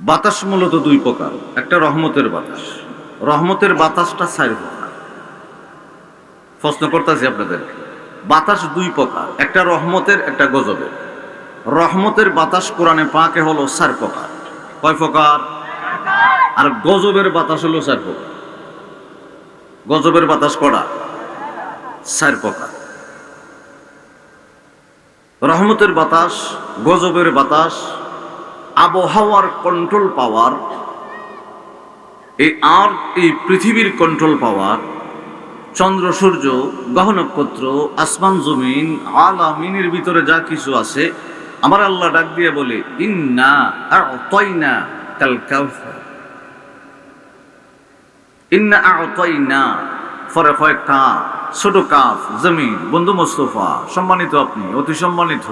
বাতাস মূলত দুই প্রকার, একটা রহমতের বাতাস। রহমতের বাতাসটা চার প্রকার। প্রশ্ন করতেছি আপনাদের বাতাস দুই প্রকার, একটা রহমতের, একটা গজবের। রহমতের বাতাস কোরআনে পাকে হলো চার প্রকার। কয় প্রকার? আর গজবের বাতাস হলো চার প্রকার। গজবের বাতাস করা চার প্রকার। রহমতের বাতাস, গজবের বাতাস আবহাওয়ার কন্ট্রোল পাওয়ার এই আর এই পৃথিবীর কন্ট্রোল পাওয়ার চন্দ্র, সূর্য গ্রহ নক্ষত্র আসমান, জমিন আলামিনের ভিতরে যা কিছু আছে, আমার আল্লাহ ডাক দিয়ে বলে, ইন্না আ'তাইনা কাল কাউসার। ইন্না আ'তাইনা ফরে কয়েকটা, ছোট কাফ, জমিন, বন্ধু মোস্তফা, সম্মানিত আপনি, অতি সম্মানিত।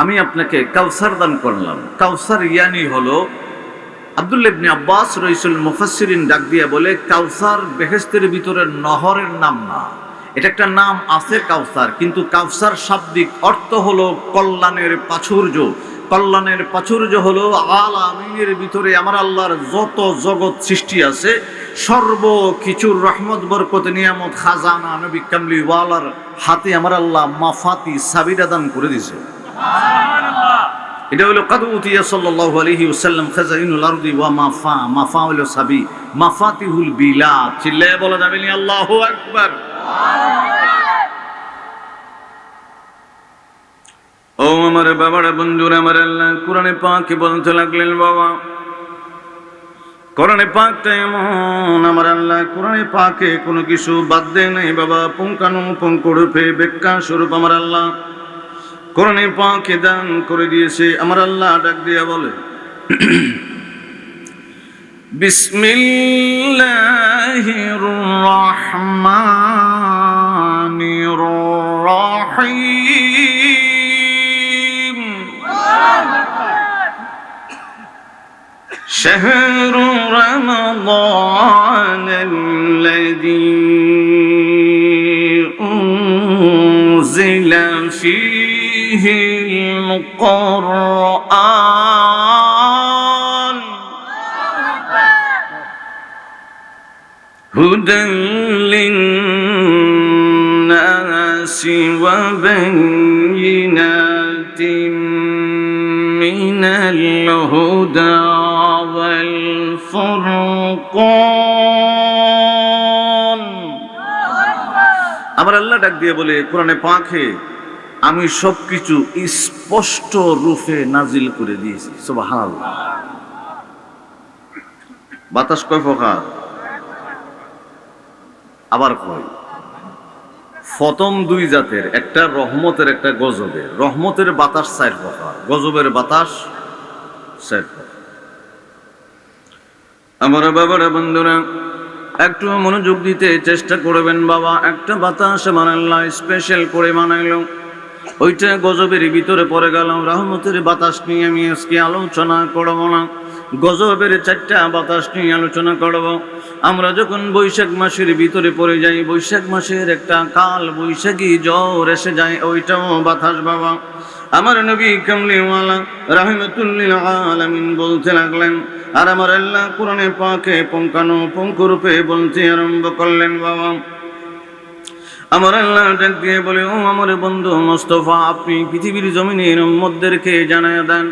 আমি আপনাকে কাউসার দান করলাম। কাউসার ইয়ানি হলো আব্দুল্লাহ ইবনে আব্বাস রইসুল মুফাসসিরিন ডাক দিয়ে বলে, কাউসার বেহেস্তের ভিতরে নহরের নাম না। এটা একটা নাম আছে কাউসার, কিন্তু কাউসার শাব্দিক অর্থ হলো কল্যাণের প্রাচুর্য। কল্যাণের প্রাচুর্য হলো আল আমিনের ভিতরে আমার আল্লাহর যত জগৎ সৃষ্টি আছে, সর্ব কিছুর রহমত, বরকত, নিয়ামত, খাজানা, নবী কামলি ওয়ালার হাতে আমার আল্লাহ মাফাতি সাবিরা দান করে দিছে এটা হলো কাদু উতিয়া সাল্লাল্লাহু আলাইহি ওয়াসাল্লাম খাজাইনুল আরদি ওয়া মাফা। মাফা হলো সাবি। মাফাতিহুল বিলা চিল্লায় বলা যাবে নি আল্লাহু আকবার। ও আমার বাবারা, বন্ধুরা, আমার আল্লাহ কোরআনে পাকে বলতে লাগলেন, বাবা। কোরআনে পাকটা এমন, আমার আল্লাহ কোরআনে পাকে কোনো কিছু বাদ দেয় নাই, বাবা। পুঙ্কানু পুঙ্করূপে বেক্কা স্বরূপ আমার আল্লাহ। কোরআনে পাকে দান করে দিয়েছে আমার আল্লাহ ডাক দিয়া বলে বিসমিল্লাহির রহমানির রহিম شهر رمضان الذي فيه القرآن هدى للناس وبينات من الهدى والفرقان আমার আল্লাহ ডাক দিয়ে বলে কোরআনে পাখে আমি সবকিছু স্পষ্ট রূপে নাজিল করে দিয়েছি সুবহান বাতাস কয় প্রকার? আবার কয়, ফতম দুই জাতের, একটা রহমতের, একটা গজবের। রহমতের বাতাস চার প্রকার, গজবের বাতাস চার প্রকার। আমার বাবারা, বন্ধুরা, একটু মনোযোগ দিতে চেষ্টা করবেন বাবা, একটা বাতাস বানাল্লাহ স্পেশাল করে বানাইলো। ওইটা গজবের ভিতরে পড়ে গেলাম, রহমতের বাতাস নিয়ে আমি আজকে আলোচনা করব না। গজবের চারটা বাতাস নিয়ে আলোচনা করব। আমরা যখন বৈশাখ মাসের ভিতরে পড়ে যাই, বৈশাখ মাসের একটা কাল, বৈশাখী জ্বর এসে যায়, ওইটাও বাতাস বাবা। আমার নবী কামলিওয়ালা রাহমাতুল্লিল আলামিন বলতে লাগলেন, আর আমার আল্লাহ কোরআনে পাকে পঙ্কানো পঙ্করূপে বলতে আরম্ভ করলেন বাবা। আমার আল্লাহ ডাক দিয়ে বলে, ও আমার বন্ধু মোস্তফা, আপনি পৃথিবীর জমিনের মধ্যেকে জানায় দেন।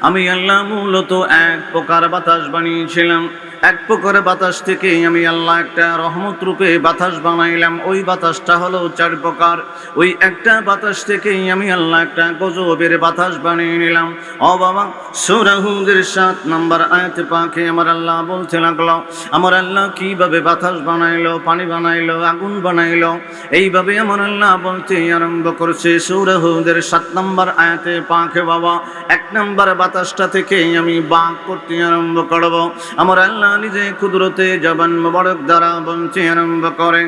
আমি আল্লাহ মূলত এক প্রকার বাতাস বানিয়েছিলাম। এক প্রকার বাতাস থেকে আমি আল্লাহ একটা রহমত রূপে বাতাস বানাইলাম। ওই বাতাসটা হলো চার প্রকার। ওই একটা বাতাস থেকেই আমি আল্লাহ একটা গজবের বাতাস বানিয়ে নিলাম। ও বাবা সৌরাহুদের সাত নাম্বার আয়াতে পাখে আমার আল্লাহ বলতে লাগল, আমার আল্লাহ কীভাবে বাতাস বানাইলো, পানি বানাইলো, আগুন বানাইলো? এইভাবে আমার আল্লাহ বলতে আরম্ভ করছে সৌরাহুদের সাত নাম্বার আয়াতে পাখে বাবা। এক নাম্বার বাতাসটা থেকেই আমি বাঘ করতে আরম্ভ করব। আমার আল্লাহ নিজে কুদরতে জবান মোবারক দ্বারা বলতে আরম্ভ করে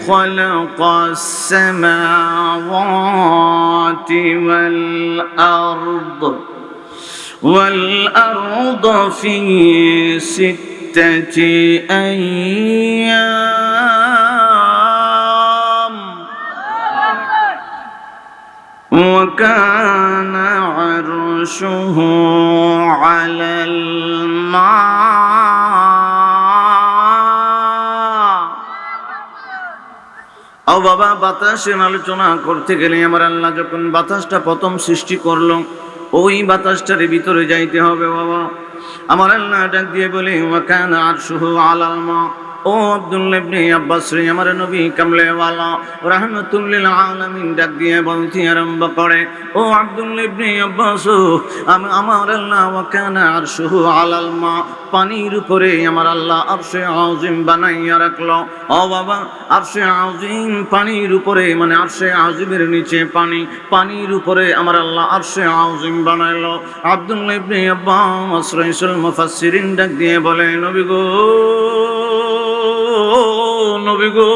خلق السماوات والأرض والأرض في ستة أيام وكان عرشه على الماء ও বাবা বাতাসের আলোচনা করতে গেলে আমার আল্লাহ যখন বাতাসটা প্রথম সৃষ্টি করলো ওই বাতাসটার ভিতরে যাইতে হবে বাবা আমার আল্লাহ ডাক দিয়ে বলে ওয়াকান আরশুহু আলাল মা ও আব্দুল্লাহ ইবনে আব্বাস, রে আমার নবী কামলেওয়ালা, রাহমাতুল্লিল আলামিন ডাক দিয়ে বলতে আরম্ভ করে, ও আব্দুল্লাহ ইবনে আব্বাস, আমি, আমার আল্লাহ ওয়াকান আরশুহু আলাল মা, পানির উপরে আমার আল্লাহ আরশে আযিম বানাইয়া রাখল। ও বাবা, আরশে আযিম পানির উপরে মানে আরশে আযিমের নিচে পানি, পানির উপরে আমার আল্লাহ আরশে আযিম বানাইলো। আব্দুল্লাহ ইবনে আব্বাস, রাইসুল মুফাসসিরিন ডাক দিয়ে বলে, নবী গো নবী গো।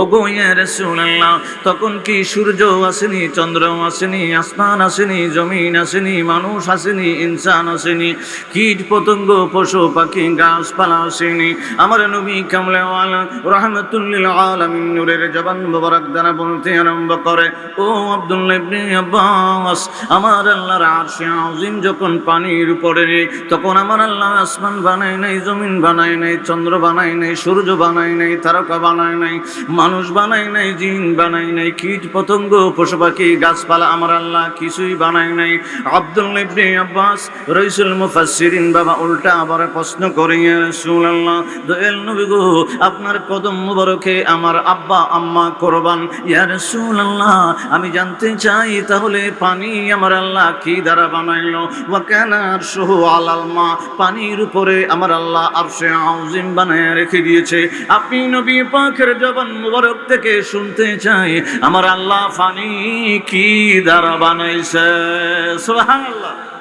ও রাসূলুল্লাহ, তখন কি সূর্য আসেনি চন্দ্র আসেনি, আসমান আসেনি, জমিন আসেনি, মানুষ আসেনি, ইনসান আসেনি, কীট পতঙ্গ, পশু পাখি, গাছপালা আসেনি। আমার নবী কামলেওয়ালা রহমতুল্লিল আলামিন নূরের জবান মোবারক দ্বারা বলতে আরম্ভ করে, ও আব্দুল্লাহ ইবনে আব্বাস, আমার আল্লাহর আরশে আযিম যখন পানির উপরে, তখন আমার আল্লাহ আসমান বানায় নাই, জমিন বানায় নাই, চন্দ্র বানায় নাই, সূর্য বানায় নাই, তারকা বানায় নাই মানুষ বানায় নাই, জিন বানায় নাই, কীট পতঙ্গ, পশু পাখি, গাছপালা, আমার আল্লাহ কিছুই বানায় নাই। আব্দুল আব্বাস, রইসুল মুফাসসিরিন, বাবা উল্টা আবার প্রশ্ন করে রাসূলুল্লাহ, দয়াল নবী গো, আপনার কদম মুবারকে আমার আব্বা, আম্মা কোরবান। ইয়া রাসূলুল্লাহ, আমি জানতে চাই তাহলে পানি আমার আল্লাহ কি দ্বারা বানাইলো? ওয়া কানা আরশুহু আলাল মা, পানির উপরে আমার আল্লাহ আরশে আযিম বানায় রেখে দিয়েছে। আপনি নবী পাকের জবান মুবারক থেকে শুনতে চাই। আমার আল্লাহ ফানি কি দ্বারা বানাইছে? সুবহানাল্লাহ।